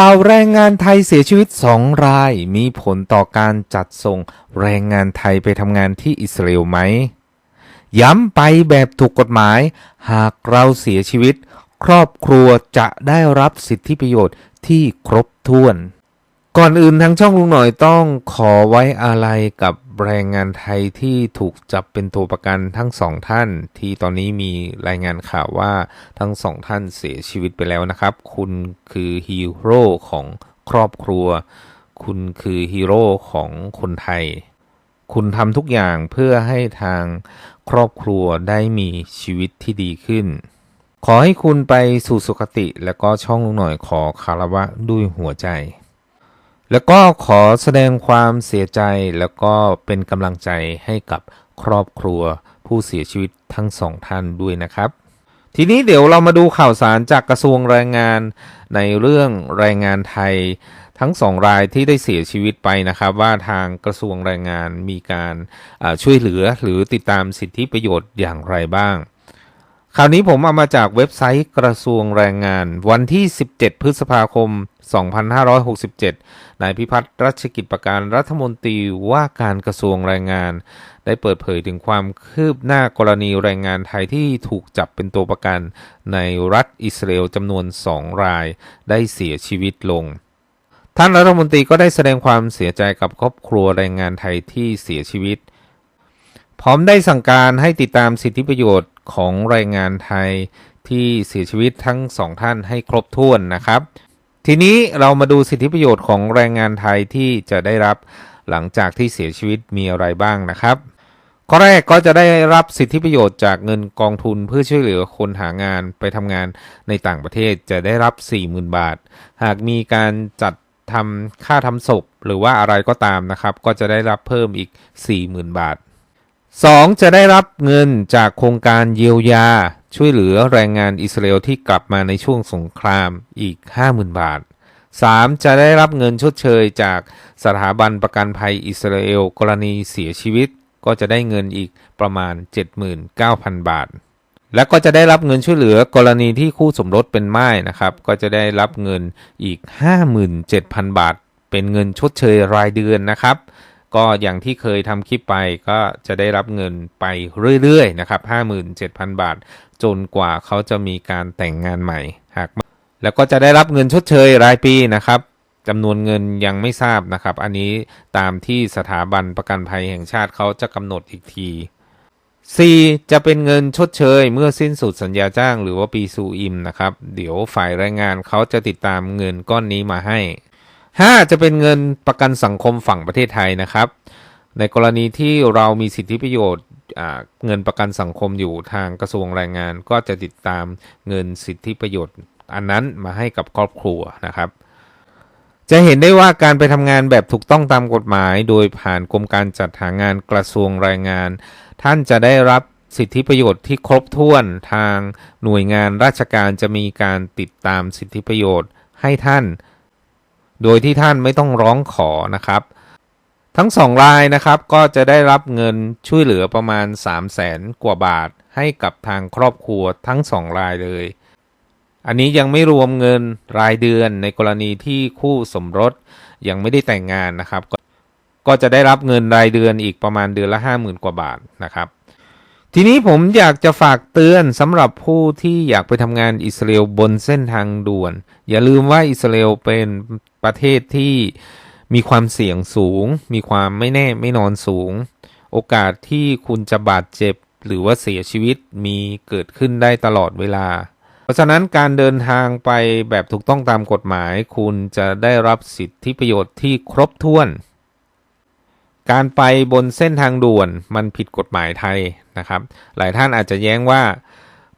ข่าวแรงงานไทยเสียชีวิตสองราย มีผลต่อการจัดส่งแรงงานไทยไปทำงานที่อิสราเอลไหม ย้ำไปแบบถูกกฎหมาย หากเราเสียชีวิต ครอบครัวจะได้รับสิทธิประโยชน์ที่ครบถ้วน ก่อนอื่นทางช่องลุงหน่อยต้องขอไว้อาลัยกับ แรงงานไทยที่ถูกจับเป็นตัวประกันทั้งสองท่าน ที่ตอนนี้มีรายงานข่าวว่าทั้งสองท่านเสียชีวิตไปแล้วนะครับ คุณคือฮีโร่ของครอบครัว คุณคือฮีโร่ของคนไทย คุณทำทุกอย่างเพื่อให้ทางครอบครัวได้มีชีวิตที่ดีขึ้น ขอให้คุณไปสู่สุคติแล้วก็ช่องลุงหน่อยขอคารวะด้วยหัวใจ แล้วก็ขอแสดงความเสียใจแล้วก็เป็นกำลังใจให้กับครอบครัวผู้เสียชีวิตทั้งสองท่านด้วยนะครับ ทีนี้เดี๋ยวเรามาดูข่าวสารจากกระทรวงแรงงานในเรื่องแรงงานไทย ทั้งสองรายที่ได้เสียชีวิตไปนะครับ ว่าทางกระทรวงแรงงานมีการช่วยเหลือหรือติดตามสิทธิประโยชน์อย่างไรบ้างคราวนี้ผมเอามาจากเว็บไซต์กระทรวงแรงงานวันที่ 17 พฤษภาคม 2567 นายพิพัฒน์รัชกิจประการรัฐมนตรีว่าการกระทรวงแรงงาน ได้เปิดเผยถึงความคืบหน้ากรณีแรงงานไทยที่ถูกจับเป็นตัวประกันในรัฐอิสราเอลจำนวน 2 รายได้เสียชีวิตลง ท่านรัฐมนตรีก็ได้แสดงความเสียใจกับครอบครัวแรงงานไทยที่เสียชีวิต พร้อมได้สั่งการให้ติดตามสิทธิประโยชน์ของแรงงานไทยที่เสียชีวิตทั้งสองท่านให้ครบถ้วนนะครับ ทีนี้เรามาดูสิทธิประโยชน์ของแรงงานไทยที่จะได้รับหลังจากที่เสียชีวิตมีอะไรบ้างนะครับข้อแรกก็จะได้รับสิทธิประโยชน์จากเงินกองทุนเพื่อช่วยเหลือคนหางานไปทำงานในต่างประเทศจะได้รับ 40,000 บาท หากมีการจัดทำค่าทำศพหรือว่าอะไรก็ตามนะครับ ก็จะได้รับเพิ่มอีก 40,000 บาท 2. จะได้รับเงินจากโครงการเยียวยา ช่วยเหลือแรงงานอิสราเอลที่กลับมาในช่วงสงครามอีก 50,000 บาท 3. จะได้รับเงินชดเชยจากสถาบันประกันภัยอิสราเอลกรณีเสียชีวิต ก็จะได้เงินอีกประมาณ 79,000 บาท และก็จะได้รับเงินช่วยเหลือกรณีที่คู่สมรสเป็นไม้นะครับ ก็จะได้รับเงินอีก 57,000 บาท เป็นเงินชดเชยรายเดือนนะครับ ก็อย่างที่เคยทำคลิปไปก็จะได้รับเงินไปเรื่อยๆนะครับ57,000 บาท จนกว่าเขาจะมีการแต่งงานใหม่หากแล้วก็จะได้รับเงินชดเชยรายปีนะครับจำนวนเงินยังไม่ทราบนะครับ อันนี้ตามที่สถาบันประกันภัยแห่งชาติเขาจะกำหนดอีกที 4. จะเป็นเงินชดเชยเมื่อสิ้นสุดสัญญาจ้างหรือว่าปีซูอิมนะครับ เดี๋ยวฝ่ายแรงงานเขาจะติดตามเงินก้อนนี้มาให้ 5. จะเป็นเงินประกันสังคมฝั่งประเทศไทยนะครับ ในกรณีที่เรามีสิทธิประโยชน์เงินประกันสังคมอยู่ทางกระทรวงแรงงาน ก็จะติดตามเงินสิทธิประโยชน์ อันนั้นมาให้กับครอบครัวนะครับ จะเห็นได้ว่าการไปทำงานแบบถูกต้องตามกฎหมาย โดยผ่านกรมการจัดหางานกระทรวงแรงงาน ท่านจะได้รับสิทธิประโยชน์ที่ครบถ้วนทางหน่วยงานราชการจะมีการติดตามสิทธิประโยชน์ให้ท่าน โดยที่ท่านไม่ต้องร้องขอนะครับ ทั้งสองรายนะครับก็จะได้รับเงินช่วยเหลือประมาณ 3 0 0แสนกว่าบาทให้กับทางครอบครัวทั้งสองรายเลย อันนี้ยังไม่รวมเงินรายเดือนในกรณีที่คู่สมรสยังไม่ได้แต่งงานนะครับ ก็ก็จะได้รับเงินรายเดือนอีกประมาณเดือนละ 50,000 กว่าบาทนะครับ ทีนี้ผมอยากจะฝากเตือนสำหรับผู้ที่อยากไปทำงานอิสราเอลบนเส้นทางด่วน อย่าลืมว่าอิสราเอลเป็นประเทศที่มีความเสี่ยงสูง มีความไม่แน่ไม่นอนสูง โอกาสที่คุณจะบาดเจ็บหรือว่าเสียชีวิตมีเกิดขึ้นได้ตลอดเวลา เพราะฉะนั้นการเดินทางไปแบบถูกต้องตามกฎหมาย คุณจะได้รับสิทธิประโยชน์ที่ครบถ้วน การไปบนเส้นทางด่วนมันผิดกฎหมายไทยนะครับ หลายท่านอาจจะแย้งว่า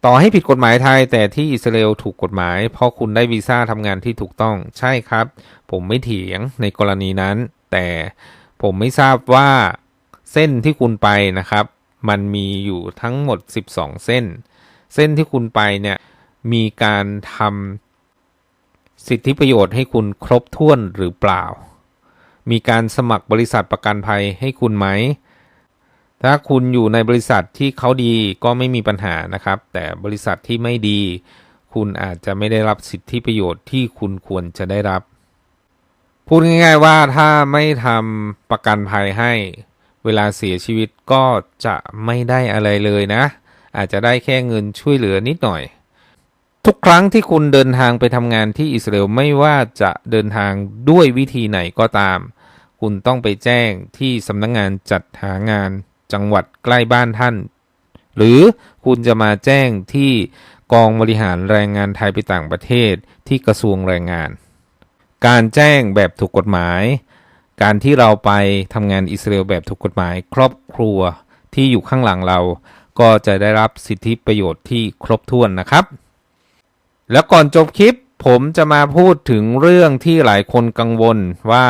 ต่อให้ผิดกฎหมายไทย แต่ที่อิสราเอลถูกกฎหมาย เพราะคุณได้วีซ่าทำงานที่ถูกต้องใช่ครับ ผมไม่เถียงในกรณีนั้น แต่ผมไม่ทราบว่าเส้นที่คุณไปนะครับ มันมีอยู่ทั้งหมด 12 เส้น เส้นที่คุณไปเนี่ยมีการทำสิทธิประโยชน์ให้คุณครบถ้วนหรือเปล่า มีการสมัครบริษัทประกันภัยให้คุณไหม ถ้าคุณอยู่ในบริษัทที่เขาดีก็ไม่มีปัญหานะครับ แต่บริษัทที่ไม่ดี คุณอาจจะไม่ได้รับสิทธิประโยชน์ที่คุณควรจะได้รับ พูดง่าย ๆว่าถ้าไม่ทำประกันภัยให้ เวลาเสียชีวิตก็จะไม่ได้อะไรเลยนะ อาจจะได้แค่เงินช่วยเหลือนิดหน่อยทุกครั้งที่คุณเดินทางไปทำงานที่อิสราเอลไม่ว่าจะเดินทางด้วยวิธีไหนก็ตาม คุณต้องไปแจ้งที่สำนักงงานจัดหางานจังหวัดใกล้บ้านท่าน หรือคุณจะมาแจ้งที่กองบริหารแรงงานไทยไปต่างประเทศที่กระทรวงแรงงาน การแจ้งแบบถูกกฎหมาย การที่เราไปทำงานอิสราเอลแบบถูกกฎหมาย ครอบครัวที่อยู่ข้างหลังเรา ก็จะได้รับสิทธิประโยชน์ที่ครบถ้วนนะครับ แล้วก่อนจบคลิปผมจะมาพูดถึงเรื่องที่หลายคนกังวลว่า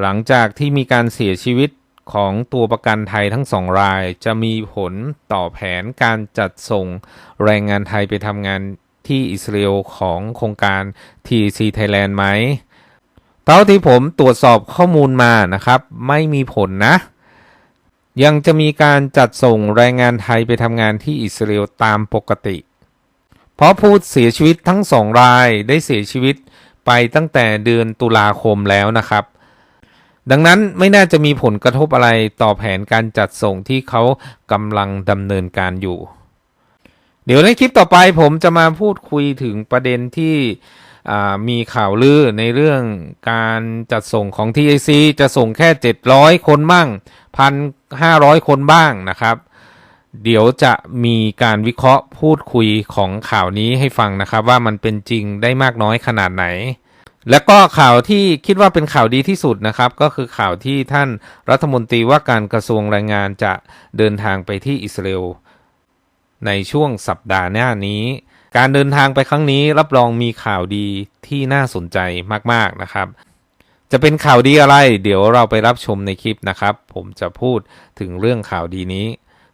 หลังจากที่มีการเสียชีวิตของตัวประกันไทยทั้งสองราย จะมีผลต่อแผนการจัดส่งแรงงานไทยไปทำงานที่อิสราเอลของโครงการ TC Thailand ไหม เท่าที่ผมตรวจสอบข้อมูลมานะครับ ไม่มีผลนะ ยังจะมีการจัดส่งแรงงานไทยไปทำงานที่อิสราเอลตามปกติ เพราะผู้เสียชีวิตทั้งสองรายได้เสียชีวิตไปตั้งแต่เดือนตุลาคมแล้วนะครับ ดังนั้นไม่น่าจะมีผลกระทบอะไรต่อแผนการจัดส่งที่เขากำลังดำเนินการอยู่ เดี๋ยวในคลิปต่อไปผมจะมาพูดคุยถึงประเด็นที่มีข่าวลือในเรื่องการจัดส่งของ TIC จะส่งแค่ 700 คนบ้าง 1,500 คนบ้างนะครับ เดี๋ยวจะมีการวิเคราะห์พูดคุยของข่าวนี้ให้ฟังนะครับ ว่ามันเป็นจริงได้มากน้อยขนาดไหน แล้วก็ข่าวที่คิดว่าเป็นข่าวดีที่สุดนะครับ ก็คือข่าวที่ท่านรัฐมนตรีว่าการกระทรวงแรงงานจะเดินทางไปที่อิสราเอลในช่วงสัปดาห์หน้านี้ การเดินทางไปครั้งนี้รับรองมีข่าวดีที่น่าสนใจมากๆนะครับ จะเป็นข่าวดีอะไร เดี๋ยวเราไปรับชมในคลิปนะครับ ผมจะพูดถึงเรื่องข่าวดีนี้